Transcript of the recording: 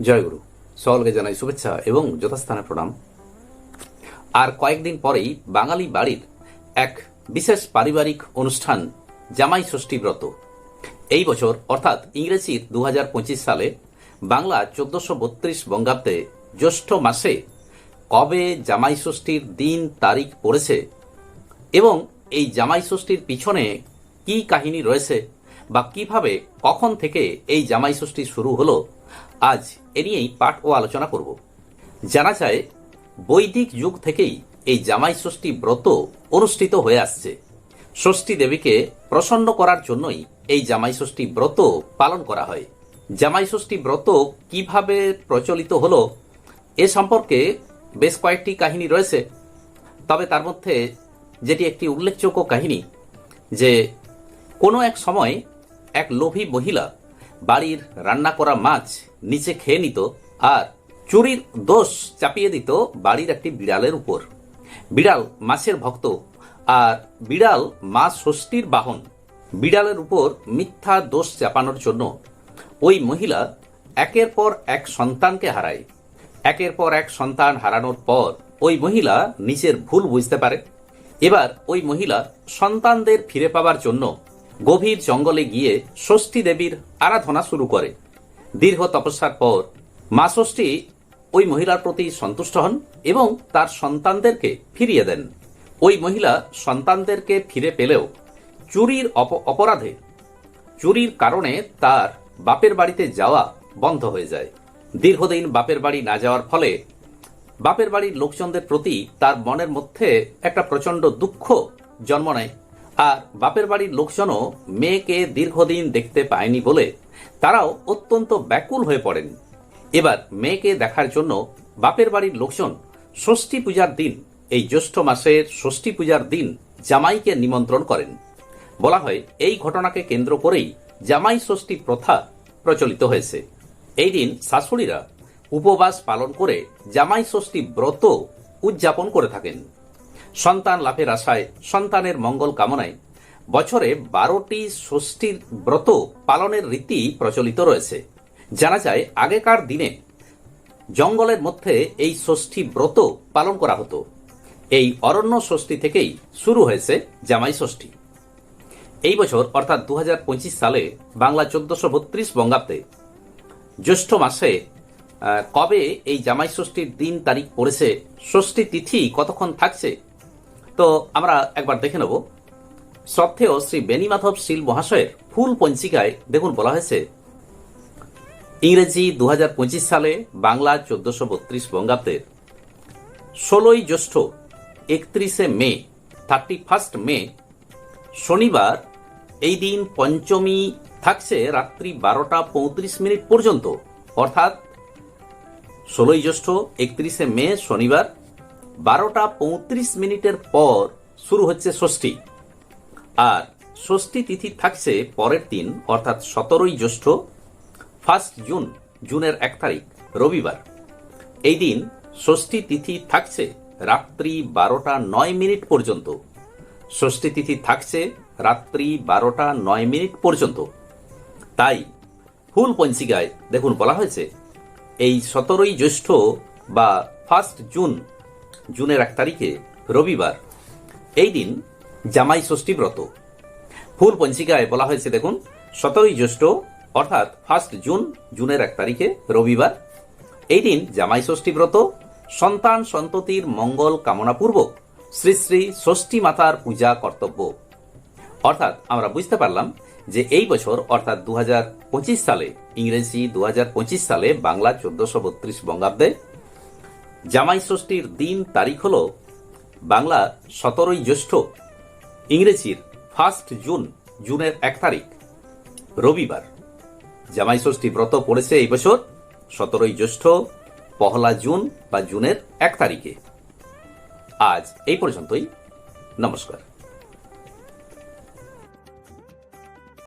জয়গুরু সকলকে জানাই শুভেচ্ছা এবং যথাস্থানে প্রণাম। আর কয়েকদিন পরেই বাঙালি বাড়ির এক বিশেষ পারিবারিক অনুষ্ঠান জামাই ষষ্ঠী ব্রত। এই বছর, অর্থাৎ ইংরেজির দু সালে বাংলা চোদ্দশো বত্রিশ বঙ্গাব্দে জ্যৈষ্ঠ মাসে কবে জামাই ষষ্ঠীর দিন তারিখ পড়েছে এবং এই জামাই ষষ্ঠীর পিছনে কি কাহিনী রয়েছে বা কীভাবে কখন থেকে এই জামাই ষষ্ঠী শুরু হলো আজ এ নিয়েই পাঠ ও আলোচনা করব। জানা যায়, বৈদিক যুগ থেকেই এই জামাই ষষ্ঠী ব্রত অনুষ্ঠিত হয়ে আসছে। ষষ্ঠী দেবীকে প্রসন্ন করার জন্যই এই জামাই ষষ্ঠী ব্রত পালন করা হয়। জামাই ষষ্ঠী ব্রত কীভাবে প্রচলিত হলো, এ সম্পর্কে বেশ কয়েকটি কাহিনী রয়েছে। তবে তার মধ্যে যেটি একটি উল্লেখযোগ্য কাহিনী, যে কোনো এক সময় এক লোভী মহিলা বাড়ির রান্না করা মাছ নিচে খেয়ে নিত আর চুরির দোষ চাপিয়ে দিত বাড়ির একটি বিড়ালের উপর। বিড়াল মাছের ভক্ত আর বিড়াল মা ষষ্ঠীর বাহন। বিড়ালের উপর মিথ্যা দোষ চাপানোর জন্য ওই মহিলা একের পর এক সন্তানকে হারায়। একের পর এক সন্তান হারানোর পর ওই মহিলা নিজের ভুল বুঝতে পারে। এবার ওই মহিলা সন্তানদের ফিরে পাবার জন্য গভীর জঙ্গলে গিয়ে ষষ্ঠী দেবীর আরাধনা শুরু করে। দীর্ঘ তপস্যার পর মা ষষ্ঠী ওই মহিলার প্রতি সন্তুষ্ট হন এবং তার সন্তানদেরকে ফিরিয়ে দেন। ওই মহিলা সন্তানদেরকে ফিরে পেলেও চুরির অপ- অপরাধে, চুরির কারণে তার বাপের বাড়িতে যাওয়া বন্ধ হয়ে যায়। দীর্ঘদিন বাপের বাড়ি না যাওয়ার ফলে বাপের বাড়ির লোকজনদের প্রতি তার মনের মধ্যে একটা প্রচণ্ড দুঃখ জন্ম নেয়। আর বাপের বাড়ির লোকজনও মেয়েকে দীর্ঘদিন দেখতে পায়নি বলে তারাও অত্যন্ত ব্যাকুল হয়ে পড়েন। এবার মেয়েকে দেখার জন্য বাপের বাড়ির লোকজন ষষ্ঠী পূজার দিন, এই জ্যৈষ্ঠ মাসের ষষ্ঠী পূজার দিন জামাইকে নিমন্ত্রণ করেন। বলা হয়, এই ঘটনাকে কেন্দ্র করেই জামাই ষষ্ঠী প্রথা প্রচলিত হয়েছে। এই দিন শাশুড়িরা উপবাস পালন করে জামাই ষষ্ঠী ব্রত উদযাপন করে থাকেন। সন্তান লাভের আশায়, সন্তানের মঙ্গল কামনায় বছরে বারোটি ষষ্ঠীর ব্রত পালনের রীতি প্রচলিত রয়েছে। জানা যায়, আগেকার দিনে জঙ্গলের মধ্যে এই ষষ্ঠী ব্রত পালন করা হতো। এই অরণ্য ষষ্ঠী থেকেই শুরু হয়েছে জামাই ষষ্ঠী। এই বছর, অর্থাৎ দু হাজার পঁচিশ সালে বাংলা চোদ্দশো বত্রিশ বঙ্গাব্দে জ্যৈষ্ঠ মাসে কবে এই জামাই ষষ্ঠীর দিন তারিখ পড়েছে, ষষ্ঠী তিথি কতক্ষণ থাকছে তো আমরা একবার দেখে নেব। শ্রদ্ধেয় শ্রী বেণীমাধব শীল মহাশয়ের ফুল পঞ্চিকায় দেখুন বলা হয়েছে, ইংরেজি দু হাজার পঁচিশ সালে বাংলা চোদ্দশো বত্রিশ বঙ্গাব্দের ষোলোই জ্যৈষ্ঠ একত্রিশে মে থার্টি ফার্স্ট মে, শনিবার এই দিন পঞ্চমী থাকছে রাত্রি বারোটা পঁয়ত্রিশ মিনিট পর্যন্ত। অর্থাৎ ষোলোই জ্যৈষ্ঠ একত্রিশে মে শনিবার বারোটা পঁয়ত্রিশ মিনিটের পর শুরু হচ্ছে ষষ্ঠী। আর ষষ্ঠী তিথি থাকছে পরের দিন, অর্থাৎ সতেরোই জ্যৈষ্ঠ, ফার্স্ট জুন, জুনের এক তারিখ, রবিবার। এই দিন ষষ্ঠী তিথি থাকছে রাত্রি বারোটা নয় মিনিট পর্যন্ত। ষষ্ঠী তিথি থাকছে রাত্রি বারোটা নয় মিনিট পর্যন্ত। তাই ফুল পঞ্চিকায় দেখুন বলা হয়েছে, এই সতেরোই জ্যৈষ্ঠ বা ফার্স্ট জুন জুনের এক তারিখে, রবিবার। এই দিন জামাই ষষ্ঠী ব্রত। ফুল পঞ্চিকায় বলা হয়েছে, দেখুন, সতেরোই জ্যৈষ্ঠ, অর্থাৎ ফার্স্ট জুন জুনের এক তারিখে, রবিবার। এই দিন জামাই ষষ্ঠী ব্রত। সন্তান সন্ততির মঙ্গল কামনাপূর্বক শ্রী শ্রী ষষ্ঠী মাতার পূজা কর্তব্য। অর্থাৎ আমরা বুঝতে পারলাম যে এই বছর, অর্থাৎ দু হাজার পঁচিশ সালে, ইংরেজি দুহাজার পঁচিশ সালে বাংলা চোদ্দশো বত্রিশ বঙ্গাব্দে জামাই ষষ্ঠীর দিন তারিখ হল বাংলা সতেরোই জ্যৈষ্ঠ, ইংরেজির ফার্স্ট জুন, জুনের এক তারিখ, রবিবার। জামাই ষষ্ঠী ব্রত পড়েছে এই বছর সতেরোই জ্যৈষ্ঠ, পহলা জুন বা জুনের এক তারিখে। আজ এই পর্যন্তই। নমস্কার।